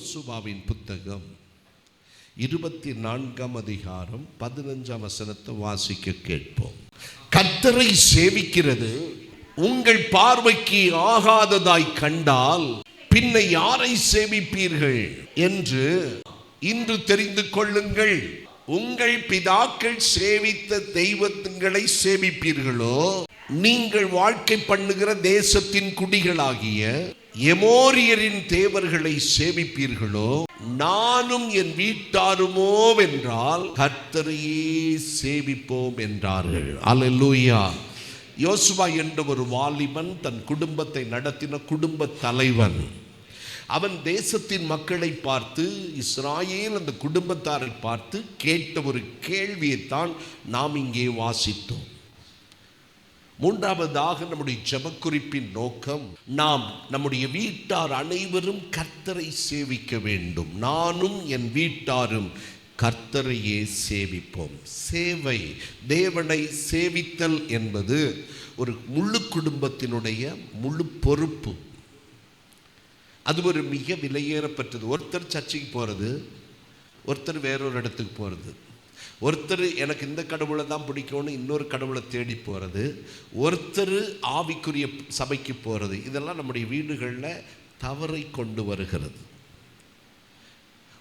யோசுவாவின் புத்தகம் இருபத்தி நான்காம் அதிகாரம் பதினஞ்சாம் வசனத்தை வாசிக்க கேட்போம். கத்தரை சேவிக்கிறது உங்கள் பார்வைக்கு ஆகாததாய் கண்டால் பின்ன யாரை சேவிப்பீர்கள் என்று இன்று தெரிந்து கொள்ளுங்கள். உங்கள் பிதாக்கள் சேவித்த தெய்வங்களை சேவிப்பீர்களோ? நீங்கள் வாழ்க்கை பண்ணுகிற தேசத்தின் குடிகளாகிய எமோரியரின் தேவர்களை சேவிப்பீர்களோ நானும் என் வீட்டாருமோ என்றால் கர்த்தரையே சேவிப்போம் என்றார்கள். அலலூயா யோசுவா என்ற ஒரு வாலிபன் தன் குடும்பத்தை நடத்தின குடும்ப தலைவன். அவன் தேசத்தின் மக்களை பார்த்து இஸ்ராயேல் அந்த குடும்பத்தாரை பார்த்து கேட்ட ஒரு கேள்வியைத்தான் நாம் இங்கே வாசித்தோம். மூன்றாவதாக நம்முடைய ஜபக்குறிப்பின் நோக்கம் நாம் நம்முடைய வீட்டார் அனைவரும் கர்த்தரை சேவிக்க வேண்டும். நானும் என் வீட்டாரும் கர்த்தரையே சேவிப்போம். சேவை தேவனை சேவித்தல் என்பது ஒரு முழு குடும்பத்தினுடைய முழு பொறுப்பு. அது ஒரு மிக விலையேறப்பட்டது. ஒருத்தர் சர்ச்சைக்கு போகிறது ஒருத்தர் வேறொரு இடத்துக்கு போகிறது ஒருத்தர் எனக்கு இந்த கடவுளை தான் பிடிக்கும்னு இன்னொரு கடவுளை தேடி போகிறது ஒருத்தர் ஆவிக்குரிய சபைக்கு போகிறது இதெல்லாம் நம்முடைய வீடுகளில் தவறை கொண்டு வருகிறது.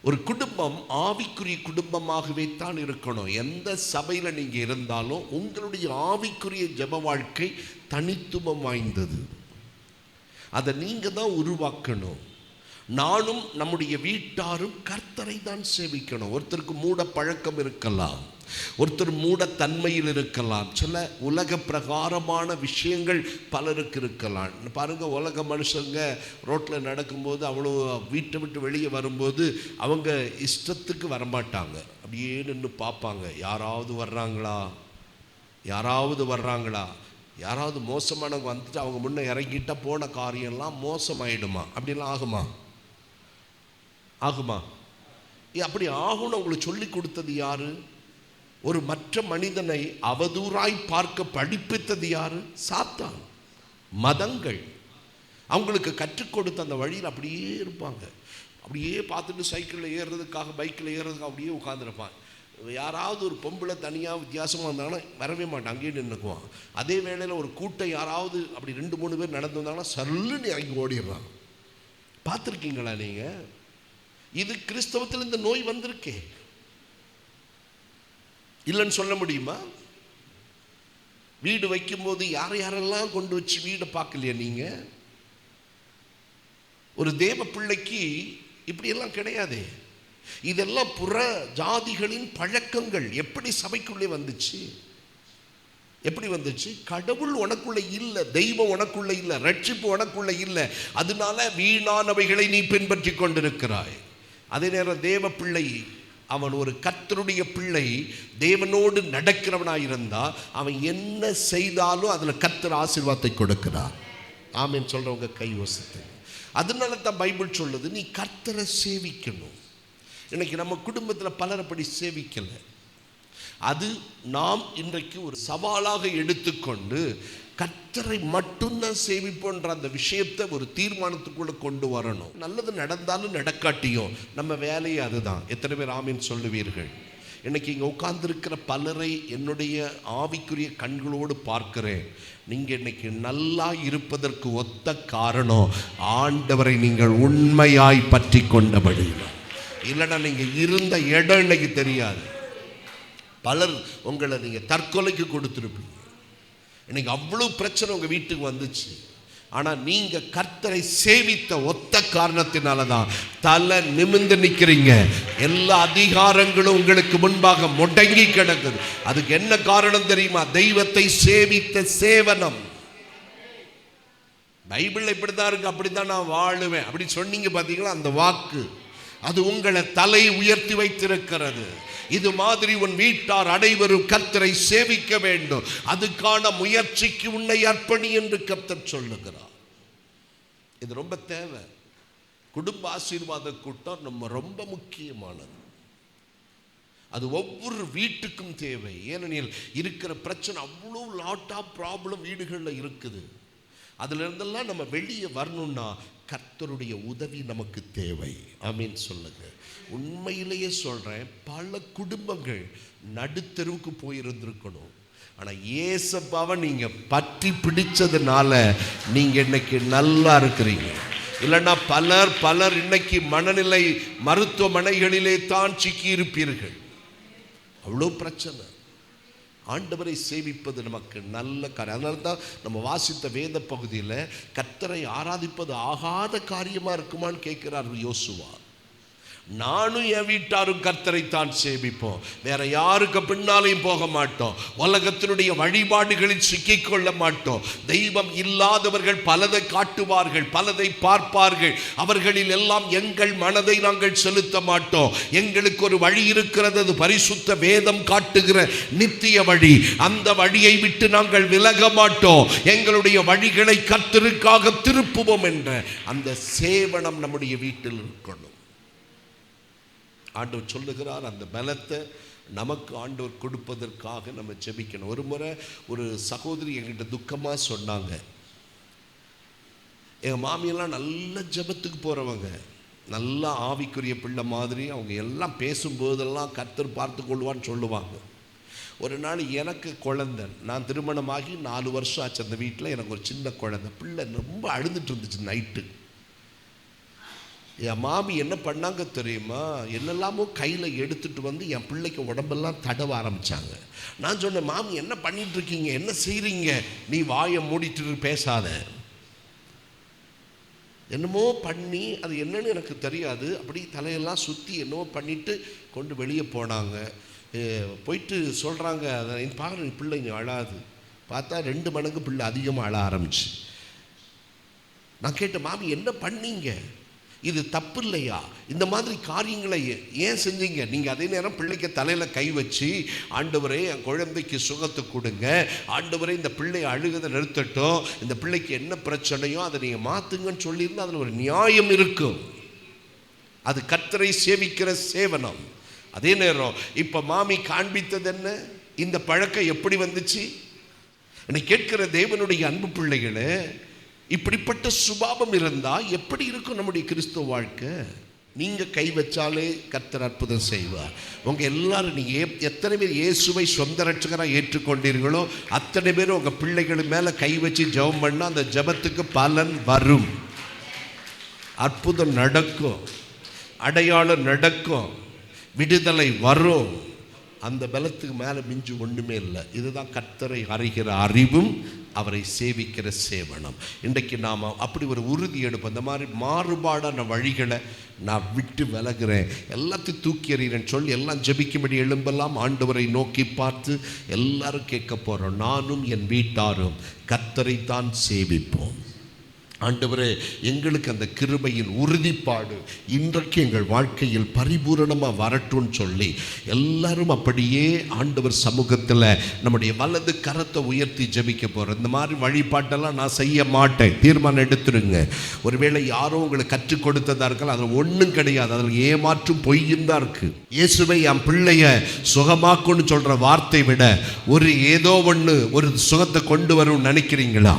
ஒரு குடும்பம் ஆவிக்குரிய குடும்பமாகவே தான் இருக்கணும். எந்த சபையில் நீங்கள் இருந்தாலும் உங்களுடைய ஆவிக்குரிய ஜெப வாழ்க்கை தனித்துவம் வாய்ந்தது. அதை நீங்கள் தான் உருவாக்கணும். நானும் நம்முடைய வீட்டாரும் கர்த்தரை தான் சேவிக்கணும். ஒருத்தருக்கு மூட பழக்கம் இருக்கலாம். ஒருத்தர் மூட தன்மையில் இருக்கலாம். சில உலக பிரகாரமான விஷயங்கள் பலருக்கு இருக்கலாம். பாருங்க உலக மனுஷங்க ரோட்டில் நடக்கும்போது அவ்வளோ வீட்டை விட்டு வெளியே வரும்போது அவங்க இஷ்டத்துக்கு வரமாட்டாங்க. அப்படியே நின்று பார்ப்பாங்க. யாராவது வர்றாங்களா? யாராவது வர்றாங்களா? யாராவது மோசமானவங்க வந்துட்டு அவங்க முன்னே இறங்கிட்டால் போன காரியம்லாம் மோசமாயிடுமா? அப்படிலாம் ஆகுமா? ஆகுமா? ஏ, அப்படி ஆகும்னு உங்களுக்கு சொல்லி கொடுத்தது யாரு? ஒரு மற்ற மனிதனை அவதூறாய் பார்க்க படிப்பித்தது யாரு? சாத்தான். மதங்கள். அவங்களுக்கு கற்றுக் கொடுத்த அந்த வழியில் அப்படியே இருப்பாங்க. அப்படியே பார்த்துட்டு சைக்கிளில் ஏறுறதுக்காக பைக்கில் ஏறுறதுக்காக அப்படியே உட்காந்துருப்பான் யாராவது ஒரு பொம்பளை தனியாக வித்தியாசமாக இருந்தாங்கன்னா வரவே மாட்டான் அங்கேயே நின்றுக்குவான் அதே வேளையில் ஒரு கூட்டம் யாராவது அப்படி ரெண்டு மூணு பேர் நடந்து வந்தாங்கன்னா சல்லுன்னு இறங்கி ஓடிடுறான். பார்த்துருக்கீங்களா நீங்கள் இது கிறிஸ்தவத்தில் இந்த நோய் வந்திருக்கே. இல்லைன்னு சொல்ல முடியுமா? வீடு வைக்கும்போது யார் யாரெல்லாம் கொண்டு வச்சு வீடை பார்க்கலையா நீங்கள் ஒரு தேவ பிள்ளைக்கு இப்படியெல்லாம் கிடையாதே. இதெல்லாம் புற ஜாதிகளின் பழக்கங்கள் எப்படி சபைக்குள்ளே வந்துச்சு? எப்படி வந்துச்சு? கடவுள் உனக்குள்ள இல்லை தெய்வம் உனக்குள்ள இல்லை ரட்சிப்பு உனக்குள்ள இல்லை. அதனால வீணானவைகளை நீ பின்பற்றி கொண்டிருக்கிறாய். அதே நேரம் தேவ பிள்ளை அவன் ஒரு கத்தருடைய பிள்ளை தேவனோடு நடக்கிறவனாக இருந்தால் அவன் என்ன செய்தாலும் அதில் கத்தர் ஆசீர்வாதத்தை கொடுக்கிறார். ஆமென் சொல்கிறவங்க கை வசத்து. அதனால தான் பைபிள் சொல்லுது நீ கர்த்தரை சேவிக்கணும். இன்னைக்கு நம்ம குடும்பத்தில் பலர் அப்படி சேவிக்கலை. அது நாம் இன்றைக்கு ஒரு சவாலாக எடுத்துக்கொண்டு கத்தரை மட்டும்தான் சேவிப்போன்ற அந்த விஷயத்தை ஒரு தீர்மானத்துக்குள்ள கொண்டு வரணும். நல்லது நடந்தாலும் நடக்காட்டியும் நம்ம வேலையே அதுதான். எத்தனை பேர் ஆமீன் சொல்லுவீர்கள்? இன்னைக்கு இங்கே உட்கார்ந்துருக்கிற பலரை என்னுடைய ஆவிக்குரிய கண்களோடு பார்க்கிறேன். நீங்கள் இன்னைக்கு நல்லா இருப்பதற்கு ஒத்த காரணம் ஆண்டவரை நீங்கள் உண்மையாய் பற்றி கொண்டபடி இல்லைன்னா நீங்கள் இருந்த இடம் இன்னைக்கு தெரியாது. பலர் உங்களை நீங்கள் தற்கொலைக்கு கொடுத்துருப்பீங்க. இன்னைக்கு அவ்வளோ பிரச்சனை உங்கள் வீட்டுக்கு வந்துச்சு. ஆனால் நீங்கள் கர்த்தரை சேவித்த ஒத்த காரணத்தினால தான் தலை நிமிர்ந்து நிற்கிறீங்க எல்லா அதிகாரங்களும் உங்களுக்கு முன்பாக முடங்கி கிடக்குது. அதுக்கு என்ன காரணம் தெரியுமா? தெய்வத்தை சேவித்த சேவனம். பைபிள் இப்படி தான் இருக்கு அப்படி தான் நான் வாழுவேன். அப்படி சொன்னீங்க பார்த்தீங்களா அந்த வாக்கு. அது உங்களை தலை உயர்த்தி வைத்திருக்கிறது. இது மாதிரி உன் வீட்டார் அனைவரும் கத்தரை சேவிக்க வேண்டும். அதுக்கான முயற்சிக்கு உன்னை அர்ப்பணி என்று கத்தர் சொல்லுகிறார். இது ரொம்ப தேவை. குடும்ப ஆசீர்வாத கூட்டம் நம்ம ரொம்ப முக்கியமானது. அது ஒவ்வொரு வீட்டுக்கும் தேவை. ஏனெனில் இருக்கிற பிரச்சனை அவ்வளோ லாட் ஆஃப் ப்ராப்ளம் வீடுகளில் இருக்குது. அதிலிருந்தெல்லாம் நம்ம வெளியே வரணும்னா கர்த்தருடைய உதவி நமக்கு தேவை. அப்படின்னு சொல்லுங்க. உண்மையிலேயே சொல்கிறேன் பல குடும்பங்கள் நடுத்தெருவுக்கு போயிருந்திருக்கணும். ஆனால் ஏசப்பாவை நீங்கள் பற்றி பிடிச்சதுனால நீங்கள் இன்னைக்கு நல்லா இருக்கிறீங்க. இல்லைன்னா பலர் பலர் இன்னைக்கு மனநிலை மருத்துவமனைகளிலே தான் சிக்கி இருப்பீர்கள் அவ்வளோ பிரச்சனை. ஆண்டவரை சேவிப்பது நமக்கு நல்ல காரியம். அதனால தான் நம்ம வாசித்த வேத பகுதியில் கத்தரை ஆராதிப்பது ஆகாத காரியமாக இருக்குமான்னு கேட்கிறார் யோசுவா. நானும் என் வீட்டாரும் கர்த்தரை தான் சேமிப்போம் வேற யாருக்கு பின்னாலையும் போக மாட்டோம். உலகத்தினுடைய வழிபாடுகளில் சிக்கிக்கொள்ள மாட்டோம். தெய்வம் இல்லாதவர்கள் பலதை காட்டுவார்கள் பலதை பார்ப்பார்கள். அவர்களில் எல்லாம் எங்கள் மனதை நாங்கள் செலுத்த மாட்டோம். எங்களுக்கு ஒரு வழி இருக்கிறது அது பரிசுத்த வேதம் காட்டுகிற நித்திய வழி. அந்த வழியை விட்டு நாங்கள் விலக மாட்டோம். எங்களுடைய வழிகளை கர்த்தருக்காக திருப்புவோம் என்ற அந்த சேவனம் நம்முடைய வீட்டில் இருக்கணும். ஆண்டவர் சொல்லுகிறார் அந்த பலத்தை நமக்கு ஆண்டவர் கொடுப்பதற்காக நம்ம ஜெபிக்கணும். ஒரு முறை ஒரு சகோதரி என்கிட்ட துக்கமாக சொன்னாங்க. எங்கள் மாமியெல்லாம் நல்ல ஜெபத்துக்கு போகிறவங்க நல்லா ஆவிக்குரிய பிள்ளை மாதிரி அவங்க எல்லாம் பேசும்போதெல்லாம் கர்த்தர் பார்த்து கொள்வான்னு சொல்லுவாங்க. ஒரு நாள் எனக்கு குழந்தை நான் திருமணமாகி நாலு வருஷம் ஆச்சு அந்த வீட்டில் எனக்கு ஒரு சின்ன குழந்தை. பிள்ளை ரொம்ப அழுதுட்டு இருந்துச்சு நைட்டு. என் மாமி என்ன பண்ணாங்க தெரியுமா? என்னெல்லாமோ கையில் எடுத்துகிட்டு வந்து என் பிள்ளைக்கு உடம்பெல்லாம் தடவ ஆரம்பிச்சாங்க. நான் சொன்னேன் மாமி என்ன பண்ணிகிட்ருக்கீங்க என்ன செய்கிறீங்க நீ வாயை மூடிட்டு பேசாத. என்னமோ பண்ணி அது என்னன்னு எனக்கு தெரியாது. அப்படி தலையெல்லாம் சுற்றி என்னமோ பண்ணிட்டு கொண்டு வெளியே போனாங்க. போயிட்டு சொல்கிறாங்க அதை பாரு பிள்ளைங்க அழாது. பார்த்தா ரெண்டு மடங்கு பிள்ளை அதிகமாக அழ ஆரம்பிச்சு. நான் கேட்டேன் மாமி என்ன பண்ணீங்க? இது தப்பு இல்லையா இந்த மாதிரி காரியங்களை ஏன் செஞ்சீங்க? நீங்கள் அதே நேரம் பிள்ளைக்கு தலையில் கை வச்சு ஆண்டவரே என் குழந்தைக்கு சுகத்தை கொடுங்க. ஆண்டவரே இந்த பிள்ளை அழுகதை நிறுத்தட்டும். இந்த பிள்ளைக்கு என்ன பிரச்சனையோ அதை நீங்கள் மாற்றுங்கன்னு சொல்லியிருந்தால் அதில் ஒரு நியாயம் இருக்கும். அது கத்தரை சேவிக்கிற சேவனம். அதே நேரம் இப்போ மாமி காண்பித்தது என்ன? இந்த பழக்கம் எப்படி வந்துச்சு? என்னை கேட்கிற தேவனுடைய அன்பு பிள்ளைகளை இப்படிப்பட்ட சுபாவம் இருந்தால் எப்படி இருக்கும் நம்முடைய கிறிஸ்துவ வாழ்க்கை? நீங்கள் கை வச்சாலே கர்த்தர் அற்புதம் செய்வார். உங்கள் எல்லாரும் நீங்கள் ஏ- எத்தனை பேர் இயேசுவை சொந்த ரட்சகராக ஏற்றுக்கொண்டீர்களோ அத்தனை பேரும் உங்கள் பிள்ளைகள் மேலே கை வச்சு ஜெபம் பண்ணால் அந்த ஜெபத்துக்கு பலன் வரும். அற்புதம் நடக்கும். அடையாளம் நடக்கும். விடுதலை வரும். அந்த பலத்துக்கு மேலே மிஞ்சு ஒன்றுமே இல்லை. இதுதான் கர்த்தரை அறிகிற அறிவும் அவரை சேவிக்கிற சேவனம். இன்றைக்கு நாம் அப்படி ஒரு உறுதி எடுப்போம். இந்த மாதிரி மாறுபாடான வழிகளை நான் விட்டு விலகுறேன். எல்லாத்தையும் தூக்கி எறிகிறேன் சொல்லி எல்லாம் ஜபிக்கும்படி எழும்பெல்லாம் ஆண்டவரை நோக்கி பார்த்து எல்லாரும் கேட்க போகிறோம் நானும் என் வீட்டாரும் கர்த்தரைத்தான் சேவிப்போம். ஆண்டவரே எங்களுக்கு அந்த கிருபையின் உறுதிப்பாடு இன்றைக்கு எங்கள் வாழ்க்கையில் பரிபூரணமாக வரட்டும்னு சொல்லி எல்லாரும் அப்படியே ஆண்டவர் சமூகத்தில் நம்முடைய வலது கரத்தை உயர்த்தி ஜெபிக்க போகிறோம் இந்த மாதிரி வழிபாட்டெல்லாம் நான் செய்ய மாட்டேன். தீர்மானம் எடுத்துருங்க ஒருவேளை யாரோ உங்களுக்கு கற்றுக் கொடுத்ததா இருக்கலாம் அதில் ஒன்றும் கிடையாது. அதில் ஏமாற்றும் பொய்யும் தான் இருக்குது இயேசுவை என் பிள்ளைய சுகமாக்குன்னு சொல்கிற வார்த்தை விட ஒரு ஏதோ ஒன்று ஒரு சுகத்தை கொண்டு வரும்னு நினைக்கிறீங்களா?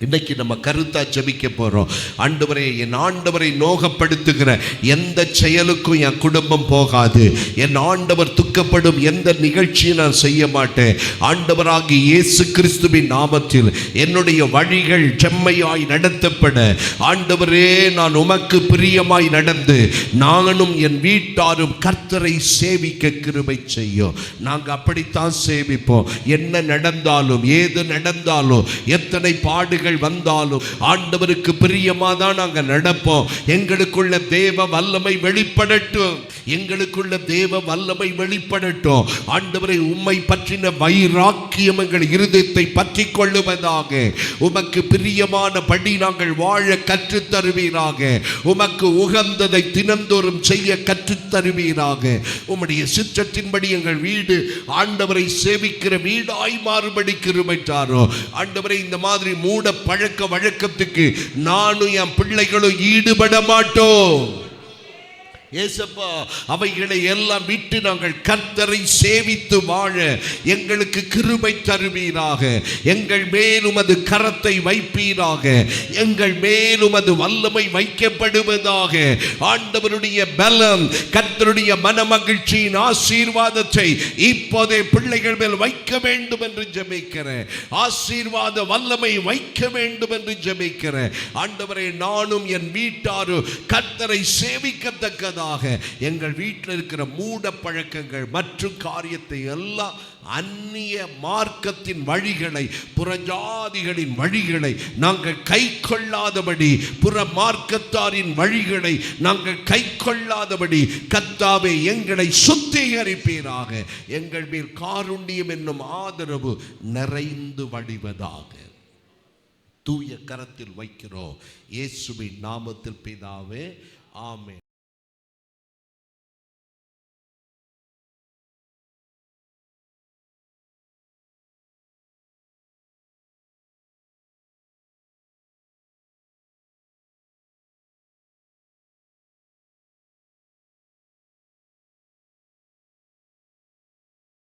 இன்னைக்கு நம்ம கருத்தா ஜபிக்க போறோம். ஆண்டவரை என் ஆண்டவரை நோகப்படுத்துகிற எந்த செயலுக்கும் என் குடும்பம் போகாது. என் ஆண்டவர் துக்கப்படும் எந்த நிகழ்ச்சியும் நான் செய்ய மாட்டேன். ஆண்டவராகி இயேசு கிறிஸ்துவின் நாமத்தில் என்னுடைய வழிகள் செம்மையாய் நடத்தப்பட. ஆண்டவரே நான் உமக்கு பிரியமாய் நடந்து நானும் என் வீட்டாரும் கர்த்தரை சேவிக்க கிருபை செய்யும். நாங்கள் அப்படித்தான் சேவிப்போம். என்ன நடந்தாலும் ஏது நடந்தாலும் எத்தனை பாடுகள் வந்தாலும் ஆண்டவருக்கு பிரியமாக தான் நாங்க நடப்போம். எங்களுக்குள்ள தேவ வல்லமை வெளிப்படட்டும். எங்களுக்குள்ள தேவ வல்லமை வெளிப்படட்டும். ஆண்டவரை உம்மை பற்றின வைராக்கியம் எங்கள் இருதயத்தை பற்றி கொள்ளுவதாக. உமக்கு பிரியமான படி நாங்கள் வாழ கற்றுத் தருவீராக உமக்கு உகந்ததை தினந்தோறும் செய்ய கற்றுத் தருவீராக உம்முடைய சிற்றத்தின்படி எங்கள் வீடு ஆண்டவரை சேவிக்கிற வீடாய் மாறுபடி கிருமைத்தாரோ ஆண்டவரை இந்த மாதிரி மூட பழக்க வழக்கத்துக்கு நானும் என் பிள்ளைகளும் ஈடுபட மாட்டோம். ஏசப்பா அவைகளை எல்லாம் விட்டு நாங்கள் கர்த்தரை சேவித்து வாழ எங்களுக்கு கிருபை தருவீராக. எங்கள் மேலும் அது கரத்தை வைப்பீராக. எங்கள் மேலுமது வல்லமை வைக்கப்படுவதாக. ஆண்டவருடைய பலம் கர்த்தருடைய மனமகிழ்ச்சியின் ஆசீர்வாதத்தை இப்போதே பிள்ளைகள் மேல் வைக்க வேண்டும் என்று ஜெபிக்கிறேன். ஆசீர்வாத வல்லமை வைக்க வேண்டும் என்று ஜெபிக்கிறேன். ஆண்டவரை நானும் என் வீட்டாரும் கர்த்தரை சேவிக்கத்தக்கதாக எங்கள் வீட்டில் இருக்கிற மூட பழக்கங்கள் மற்றும் காரியத்தை எல்லாம் அந்நிய மார்க்கத்தின் வழிகளை புறஜாதிகளின் வழிகளை நாங்கள் கை கொள்ளாதபடி புற மார்க்கத்தாரின் வழிகளை நாங்கள் கை கொள்ளாதபடி கத்தாவே எங்களை சுத்திகரிப்பீராக. எங்கள் மேல் காருண்யம் என்னும் ஆதரவு நிறைந்து வடிவதாக தூய கரத்தில் வைக்கிறோம். இயேசுவின் நாமத்தில் பிதாவே ஆமே